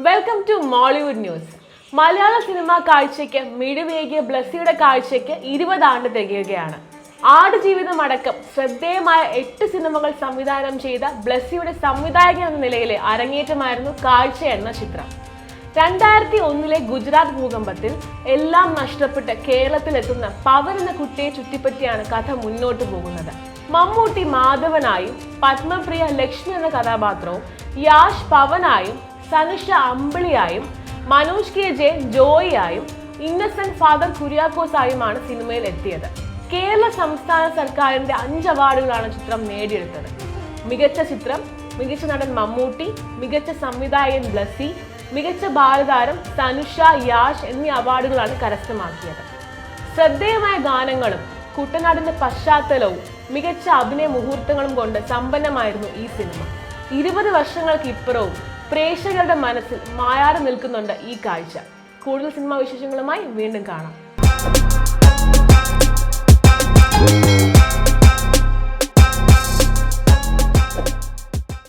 Welcome to Mollywood news Malayala cinema കാഴ്ചയ്ക്ക് മിഴിവേകിയ ബ്ലസ്സിയുടെ കാഴ്ചയ്ക്ക് ഇരുപതാണ്ട് തികയുകയാണ്. ആടുജീവിതം അടക്കം ശ്രദ്ധേയമായ എട്ട് സിനിമകൾ സംവിധാനം ചെയ്ത ബ്ലസ്സിയുടെ സംവിധായകൻ എന്ന നിലയിലെ അരങ്ങേറ്റമായിരുന്നു കാഴ്ച എന്ന ചിത്രം. രണ്ടായിരത്തി ഒന്നിലെ ഗുജറാത്ത് ഭൂകമ്പത്തിൽ എല്ലാം നഷ്ടപ്പെട്ട് കേരളത്തിലെത്തുന്ന പവൻ എന്ന കുട്ടിയെ ചുറ്റിപ്പറ്റിയാണ് കഥ മുന്നോട്ട് പോകുന്നത്. മമ്മൂട്ടി മാധവനായും പത്മപ്രിയ ലക്ഷ്മി എന്ന കഥാപാത്രവും യാഷ് പവനായും സനുഷ അമ്പിളിയായും മനോജ് കെ ജെ ജോയിയായും ഇന്നസെന്റ് ഫാദർ കുര്യാക്കോസായുമാണ് സിനിമയിൽ എത്തിയത് കേരള സംസ്ഥാന സർക്കാരിന്റെ അഞ്ച് അവാർഡുകളാണ് ചിത്രം നേടിയെടുത്തത്. മികച്ച ചിത്രം മികച്ച നടൻ മമ്മൂട്ടി മികച്ച സംവിധായകൻ ബ്ലസി മികച്ച ബാലതാരം തനുഷ യാഷ് എന്നീ അവാർഡുകളാണ് കരസ്ഥമാക്കിയത്. ശ്രദ്ധേയമായ ഗാനങ്ങളും കുട്ടനാടിന്റെ പശ്ചാത്തലവും മികച്ച അഭിനയ മുഹൂർത്തങ്ങളും കൊണ്ട് സമ്പന്നമായിരുന്നു ഈ സിനിമ. ഇരുപത് വർഷങ്ങൾക്ക് ഇപ്പുറവും പ്രേക്ഷകരുടെ മനസ്സിൽ മായാതെ നിൽക്കുന്നുണ്ട് ഈ കാഴ്ച. കൂടുതൽ സിനിമാ വിശേഷങ്ങളുമായി വീണ്ടും കാണാം.